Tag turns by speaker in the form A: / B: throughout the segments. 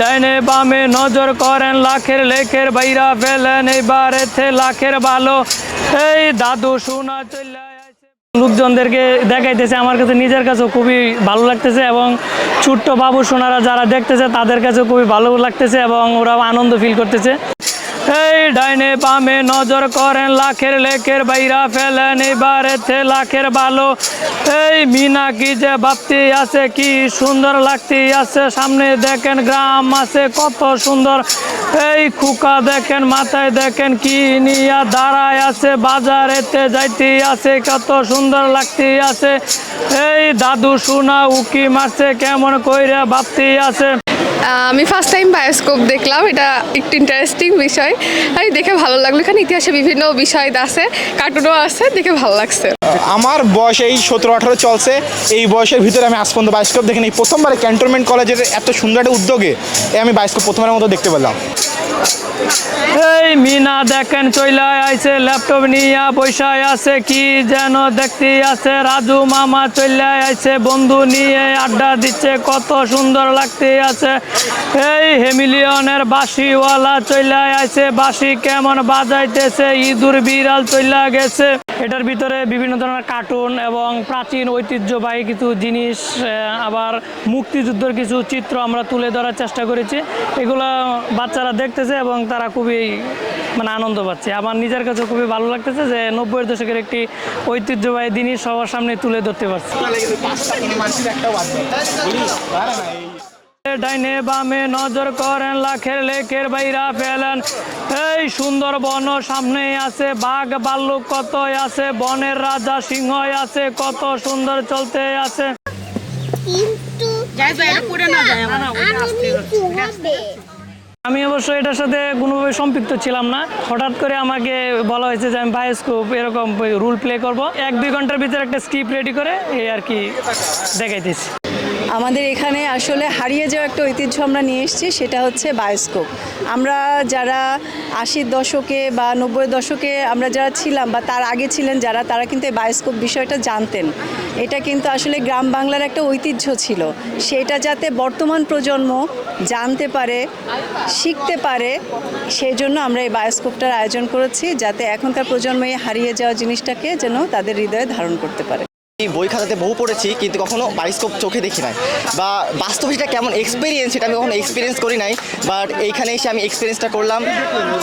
A: ডাইনে বামে নজর করেন, লাখের লেখের বাইরা ফেলেন। এইবার এতে লাখের ভালো এই দাদু শোনা চলে লোকজনদেরকে দেখাইতেছে, আমার কাছে নিজের কাছেও খুবই ভালো লাগতেছে এবং ছোট্ট বাবু সোনারা যারা দেখতেছে, তাদের কাছেও খুবই ভালো লাগতেছে এবং ওরাও আনন্দ ফিল করতেছে। এই ডাইনে বামে নজর করেন, লাখের লেখের বাইরা ফেলেন, এবার এতে লাখের ভালো এই মিনা কি যে ভাবতে আছে, কি সুন্দর লাগতে আছে, সামনে দেখেন গ্রাম আছে, কত সুন্দর। এই খুকা দেখেন, মাথায় দেখেন, কি নিয়া দাঁড়ায় আছে, বাজারেতে যাইতে আছে, কত সুন্দর লাগতে আছে। এই দাদু সোনা উকি মারছে, কেমন কইরা ভাবতে আছে।
B: আমি ফার্স্ট টাইম বায়োস্কোপ দেখলাম, এটা একটু ইন্টারেস্টিং বিষয়। আমি দেখে ভালো লাগল, এখানে ইতিহাসে বিভিন্ন বিষয় আছে কার্টুনও আছে, দেখে ভালো লাগছে।
C: আমার বয়স এই সতেরো, আঠারো চলছে। এই বয়সের ভিতরে আমি আজ পর্যন্ত বায়োস্কোপ দেখিনি। প্রথমবার ক্যান্টনমেন্ট কলেজের এত সুন্দর একটা উদ্যোগে আমি বায়োস্কোপ প্রথমবারের মতো দেখতে পেলাম।
A: এই মিনা দেখেন চইলায় আইছে ল্যাপটপ নিয়া বৈশায় আছে, কি যেন দেখতে আছে। রাজু মামা চইলায় আইছে, বন্ধু নিয়ে আড্ডা দিচ্ছে, কত সুন্দর লাগতে আছে। এই হেমিলিয়নের বাঁশিওয়ালা চইলায় আইছে, বাঁশি কেমন বাজাইতেছে, ইঁদুর বিড়াল চইলা গেছে। এটার ভিতরে বিভিন্ন ধরনের কার্টুন এবং প্রাচীন ঐতিহ্যবাহী কিছু জিনিস আবার মুক্তিযুদ্ধের কিছু চিত্র আমরা তুলে ধরার চেষ্টা করেছি। এগুলো বাচ্চারা দেখতেছে এবং তারা খুবই মানে আনন্দ পাচ্ছে। আমার নিজের কাছে খুবই ভালো লাগতেছে যে নব্বই দশকের একটি ঐতিহ্যবাহী জিনিস সবার সামনে তুলে ধরতে পারছি। ডাইনে বামে নজর করেন লাখের লেখের বাইরা ফেলেন। এই সুন্দর বন সামনে আছে বাঘ ভাল্লুক কত আছে বনের রাজা সিংহ আছে কত সুন্দর চলতে আছে।
D: আমি
A: আমি অবশ্য এটার সাথে কোনোভাবে সম্পৃক্ত ছিলাম না। হঠাৎ করে আমাকে বলা হয়েছে যে আমি বায়োস্কোপ এরকম রুল প্লে করব। এক দুই ঘণ্টার ভিতরে একটা স্ক্রিপ্ট রেডি করে এই আর কি দেখাইতেছি।
E: আমাদের এখানে আসলে হারিয়ে যাওয়া একটা ঐতিহ্য আমরা নিয়ে এসেছি, সেটা হচ্ছে বায়োস্কোপ আমরা যারা আশির দশকে বা নব্বই দশকে আমরা যারা ছিলাম বা তার আগে ছিলেন যারা, তারা কিন্তু এই বায়োস্কোপ বিষয়টা জানতেন। এটা কিন্তু আসলে গ্রাম বাংলার একটা ঐতিহ্য ছিল। সেটা যাতে বর্তমান প্রজন্ম জানতে পারে, শিখতে পারে সেই জন্য আমরা এই বায়োস্কোপটার আয়োজন করেছি, যাতে এখনকার প্রজন্ম এই হারিয়ে যাওয়া জিনিসটাকে যেন তাদের হৃদয়ে ধারণ করতে পারে।
F: বই খাতাতে বহু পড়েছি, কিন্তু কখনো বাইস্কোপ চোখে দেখি নাই। বা বাস্তব সেটা কেমন এক্সপিরিয়েন্স সেটা আমি কখনো এক্সপিরিয়েন্স করি নাই বাট এইখানে এসে আমি এক্সপিরিয়েন্সটা করলাম।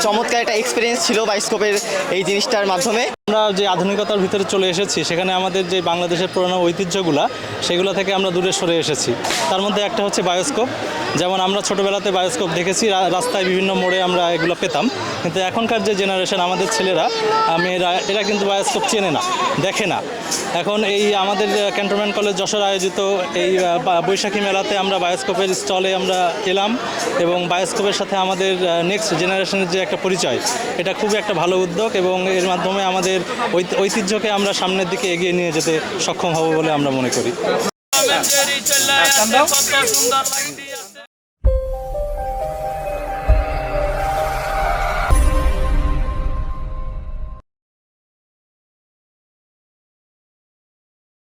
F: চমৎকার একটা এক্সপিরিয়েন্স ছিল বাইস্কোপের এই জিনিসটার মাধ্যমে।
G: আমরা যে আধুনিকতার ভিতরে চলে এসেছি, সেখানে আমাদের যে বাংলাদেশের পুরনো ঐতিহ্যগুলা, সেগুলো থেকে আমরা দূরে সরে এসেছি। তার মধ্যে একটা হচ্ছে বায়োস্কোপ। যেমন আমরা ছোটোবেলাতে বায়োস্কোপ দেখেছি রাস্তায় বিভিন্ন মোড়ে আমরা এগুলো পেতাম। কিন্তু এখনকার যে জেনারেশন আমাদের ছেলেরা মেয়েরা, এরা কিন্তু বায়োস্কোপ চেনে না, দেখে না। এখন এই আমাদের ক্যান্টনমেন্ট কলেজ যশোর আয়োজিত এই বৈশাখী মেলাতে আমরা বায়োস্কোপের স্টলে আমরা এলাম এবং বায়োস্কোপের সাথে আমাদের নেক্সট জেনারেশনের যে একটা পরিচয়, এটা খুবই একটা ভালো উদ্যোগ এবং এর মাধ্যমে আমাদের ঐত- ঐতিহ্যকে আমরা সামনের দিকে এগিয়ে নিয়ে যেতে সক্ষম হব বলে আমরা মনে করি।
A: কত সুন্দর লাগতে